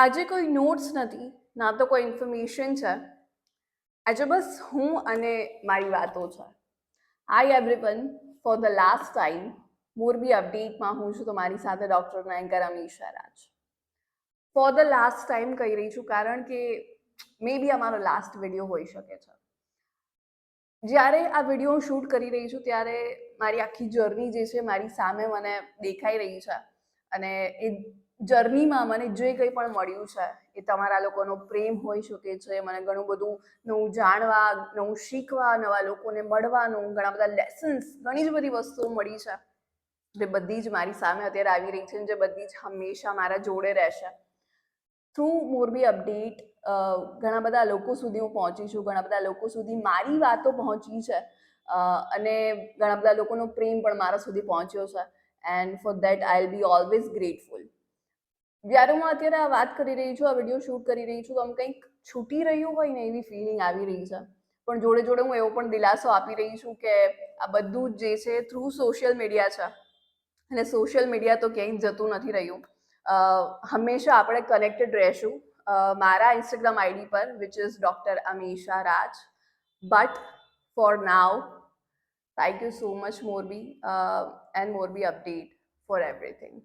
આજે કોઈ નોટ્સ નથી, ના તો કોઈ ઇન્ફોર્મેશન છે. આજે બસ હું અને મારી વાતો છે. Hi everyone for the last time Morbi અપડેટમાં હું છું તમારી સાથે doctor Nayankar Amish Raj for the last time કહી રહી છું કારણ કે મે બી અમારો લાસ્ટ વીડિયો હોઈ શકે છે. જ્યારે આ વીડિયો હું શૂટ કરી રહી છું ત્યારે મારી આખી જર્ની જે છે મારી સામે મને દેખાઈ રહી છે. અને એ જર્નીમાં મને જે કંઈ પણ મળ્યું છે, એ તમારા લોકોનો પ્રેમ હોઈ શકે છે, મને ઘણું બધું નવું જાણવા, નવું શીખવા, નવા લોકોને મળવાનું, ઘણા બધા લેસન્સ ઘણી જ બધી વસ્તુઓ મળી છે, જે બધી જ મારી સામે અત્યારે આવી રહી છે જે બધી જ હંમેશા મારા જોડે રહેશે. થ્રુ મોરબી અપડેટ ઘણા બધા લોકો સુધી હું પહોંચી છું, ઘણા બધા લોકો સુધી મારી વાતો પહોંચી છે અને ઘણા બધા લોકોનો પ્રેમ પણ મારા સુધી પહોંચ્યો છે. And for that I will be always grateful જ્યારે હું અત્યારે આ વાત કરી રહી છું, આ વીડિયો શૂટ કરી રહી છું, તો આમ કંઈક છૂટી રહ્યું હોય ને એવી ફિલિંગ આવી રહી છે. પણ જોડે જોડે હું એવો પણ દિલાસો આપી રહી છું કે આ બધું જ જે છે થ્રુ સોશિયલ મીડિયા છે. અને સોશિયલ મીડિયા તો ક્યાંય જતું નથી રહ્યું. હંમેશા આપણે કનેક્ટેડ રહેશું. મારા ઇન્સ્ટાગ્રામ આઈડી પર which is doctor Amisha Raj but for now Thank you so much, Morbi, uh, and Morbi Update for everything.